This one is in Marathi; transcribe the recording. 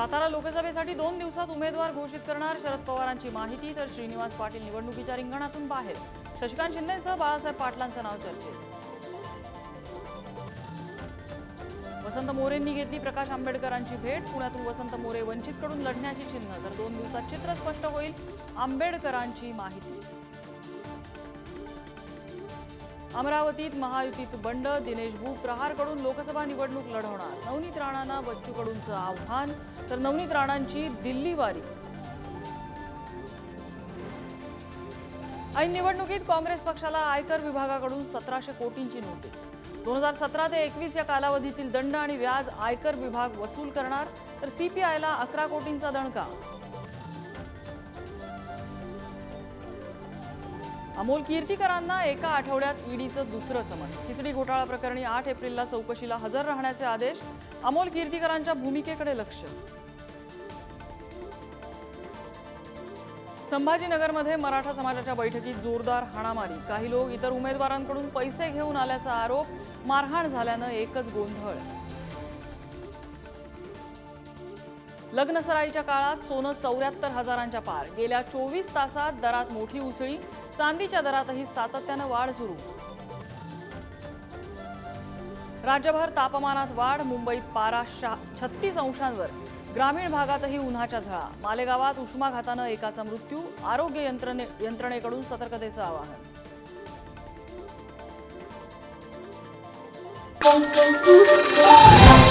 सातारा लोकसभेसाठी दोन दिवसात उमेदवार घोषित करणार शरद पवारांची माहिती तर श्रीनिवास पाटील निवडणुकीच्या रिंगणातून बाहेर. शशिकांत शिंदेसह बाळासाहेब पाटलांचं नाव चर्चेत. वसंत मोरेंनी घेतली प्रकाश आंबेडकरांची भेट. पुण्यातून वसंत मोरे वंचितकडून लढण्याची चिन्ह. तर दोन दिवसात चित्र स्पष्ट होईल आंबेडकरांची माहिती. अमरावतीत महायुतीत बंड दिनेश भू प्रहारकडून लोकसभा निवडणूक लढवणार. नवनीत राणांना बच्चूकडूंचं आव्हान तर नवनीत राणांची दिल्ली वारी. ऐन निवडणुकीत काँग्रेस पक्षाला आयकर विभागाकडून सतराशे कोटींची नोटीस. दोन हजार सतरा ते एकवीस या कालावधीतील दंड आणि व्याज आयकर विभाग वसूल करणार तर सीपीआयला अकरा कोटींचा दणका. अमोल कीर्तीकरांना एका आठवड्यात ईडीचं दुसरं समन्स. खिचडी घोटाळा प्रकरणी आठ एप्रिलला चौकशीला हजर राहण्याचे आदेश अमोल कीर्तीकरांच्या भूमिकेकडे लक्ष. संभाजीनगरमध्ये मराठा समाजाच्या बैठकीत जोरदार हाणामारी. काही लोक इतर उमेदवारांकडून पैसे घेऊन आल्याचा आरोप मारहाण झाल्यानं एकच गोंधळ. लग्नसराईच्या काळात सोनं चौऱ्याहत्तर हजारांच्या पार. गेल्या चोवीस तासात दरात मोठी उसळी चांदीच्या दरातही सातत्यानं वाढ सुरू. राज्यभर तापमानात वाढ मुंबईत पारा छत्तीस अंशांवर. ग्रामीण भागातही उन्हाच्या झळा. मालेगावात उष्माघातानं एकाचा मृत्यू. आरोग्य यंत्रणे यंत्रणेकडून सतर्कतेचं आवाहन. Thank you.